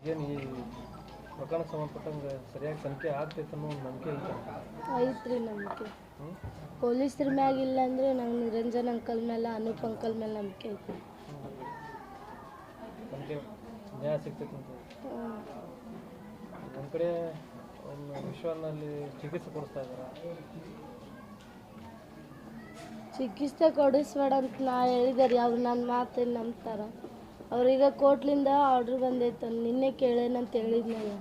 ಏನು ಈ ಪ್ರಕರಣಕ್ಕೆ ಸಂಬಂಧಪಟ್ಟಂಗೆ ಸರಿಯಾಗಿ ತನಿಖೆ ಆಗ್ತೈತೆ ಅನ್ನೋ ಒಂದು ನಂಬಿಕೆ ಐತೆ ಐತ್ರಿ ನಂಬಿಕೆ. ಪೊಲೀಸರ ಮ್ಯಾಗ ಇಲ್ಲ ಅಂದ್ರೆ ನಂಗೆ ನಿರಂಜನ್ ಅಂಕಲ್ ಮೇಲೆ ಅನೂಪ್ ಅಂಕಲ್ ಮೇಲೆ ನಂಬಿಕೆ ಐತೆ ತನಿಖೆ ನ್ಯಾಯ ಸಿಗ್ತೈತೆ ಅಂತ. ಒಂದು ಕಡೆ ಒಂದು ವಿಶ್ವನಲ್ಲಿ ಚಿಕಿತ್ಸೆ ಕೊಡಿಸ್ತಾ ಇದ್ದಾರೆ ಚಿಕಿತ್ಸೆ ಕೊಡಿಸ್ಬೇಡ ಅಂತ ನಾ ಹೇಳಿದಾರೆ ಅವ್ರು ನನ್ನ ಮಾತೇನು ನಂಬ್ತಾರ. ಅವ್ರೀಗ ಕೋರ್ಟ್ಲಿಂದ ಆರ್ಡ್ರ್ ಬಂದೈತೆ ನಿನ್ನೆ ಕೇಳೇನಂತ ಹೇಳಿದ್ನಲ್ಲ.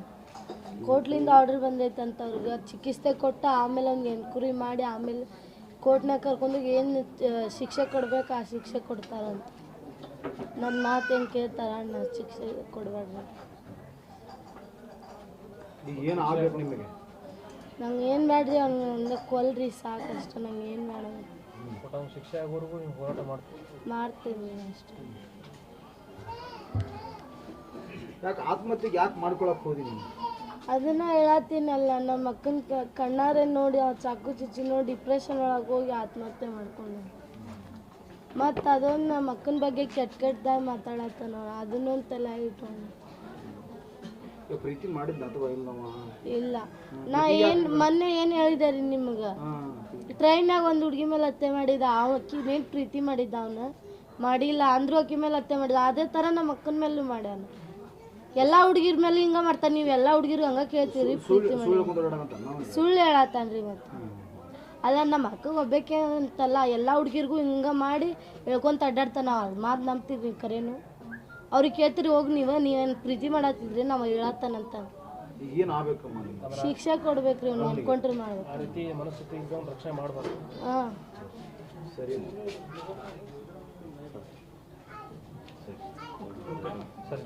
ಕೋರ್ಟ್ಲಿಂದ ಆರ್ಡ್ರ್ ಬಂದೈತಂತ ಅವ್ರಿಗೆ ಚಿಕಿತ್ಸೆ ಕೊಟ್ಟು ಆಮೇಲೆ ಅವ್ನಿಗೆ ಎನ್ಕ್ವರಿ ಮಾಡಿ ಆಮೇಲೆ ಕೋರ್ಟ್ನಾಗ ಕರ್ಕೊಂಡು ಏನು ಶಿಕ್ಷೆ ಕೊಡ್ಬೇಕು ಆ ಶಿಕ್ಷೆ ಕೊಡ್ತಾರಂತ. ನನ್ನ ಮಾತು ಹೆಂಗೆ ಕೇಳ್ತಾರ ಅಣ್ಣ ಶಿಕ್ಷೆ ಕೊಡಬೇಡ್ರಿ ಈಗ ಏನು ಆಗ್ಬೇಕು ನಿಮಗೆ? ನಂಗೆ ಏನು ಬೇಡ್ರಿ ಅವ್ನ ಕೊಲ್ರಿ ಸಾಕಷ್ಟು ನಂಗೆ ಏನು ಮಾಡೋದು. ಶಿಕ್ಷೆ ಆಗೋವರೆಗೂ ನೀವು ಹೋರಾಟ ಮಾಡ್ತೀವಿ ಮಾಡ್ತೀನಿ ಅಷ್ಟೇ. ಯಾಕೆ ಆತ್ಮಹತ್ಯೆಗೆ ಯಾಕೆ ಮಾಡ್ಕೊಳಕ್ ಹೋದಿ ನೀನು? ಅದನ್ನ ಹೇಳತ್ತೀನಲ್ಲ ನಮ್ಮ ಅಕ್ಕನ ಕಣ್ಣಾರೆ ನೋಡಿ ಆ ಚಾಕು ಚುಚ್ಚಿ ನೋಡಿ ಡಿಪ್ರೆಷನ್ ಒಳಗೆ ಹೋಗಿ ಆತ್ಮಹತ್ಯೆ ಮಾಡ್ಕೊಂಡೆ. ಮತ್ತು ಅದೊಂದು ನಮ್ಮ ಅಕ್ಕನ ಬಗ್ಗೆ ಕೆಟ್ಟ ಕೆಟ್ಟದಾಗಿ ಮಾತಾಡತ್ತಾನ ಅದನ್ನೊಂದು ತಲೆ ಇಟ್ಕೊಂಡು. ಈಗ ಪ್ರೀತಿ ಮಾಡಿದ್ನ ಅಥವಾ ಇಲ್ಲವ ಇಲ್ಲ. ನಾ ಏನು ಮೊನ್ನೆ ಏನು ಹೇಳಿದೆ ರೀ ಟ್ರೈನ್ ಟ್ರೈನಾಗ ಒಂದು ಹುಡುಗಿ ಮೇಲೆ ಹತ್ಯೆ ಮಾಡಿದ ಅವ ಅಕ್ಕಿನೇನು ಪ್ರೀತಿ ಮಾಡಿದ್ದ ಅವನು? ಮಾಡಿಲ್ಲ ಅಂದ್ರೂ ಅಕ್ಕಿ ಮೇಲೆ ಹತ್ಯೆ ಮಾಡಿದ ಅದೇ ತರ ನಮ್ಮ ಅಕ್ಕನ ಮೇಲೂ ಮಾಡ್ಯಾನ. ಎಲ್ಲ ಹುಡುಗಿರ ಮೇಲೆ ಹಿಂಗೆ ಮಾಡ್ತಾನೆ ನೀವು ಎಲ್ಲ ಹುಡುಗಿರು ಹಂಗೆ ಕೇಳ್ತೀರಿ ಪ್ರೀತಿ ಮಾಡಿ. ಸುಳ್ಳು ಹೇಳತ್ತಾನ್ರಿ ಮತ್ತೆ. ಅಲ್ಲ ನಮ್ಮ ಅಕ್ಕಗೆ ಒಬ್ಬಕ್ಕೆ ಅಂತಲ್ಲ ಎಲ್ಲ ಹುಡುಗಿರ್ಗೂ ಹಿಂಗೆ ಮಾಡಿ ಹೇಳ್ಕೊಂತ ಅಡ್ಡಾಡ್ತಾನ ಅವ್ರ ಮಾತು ನಂಬ್ತೀರಿ ಕರೇನು. ಅವ್ರಿಗೆ ಕೇಳ್ತೀರಿ ಹೋಗಿ ನೀವು ನೀವೇನು ಪ್ರೀತಿ ಮಾಡತ್ತಿದ್ರಿ ನಾವು ಹೇಳತ್ತಾನಂತ ಶಿಕ್ಷೆ ಕೊಡ್ಬೇಕ್ರಿ ಅವ್ನು ಅನ್ಕೊಂಡ್ರೆ ಮಾಡ್ಬೇಕು. ಹಾಂ. ಸರಿ ಸರಿ.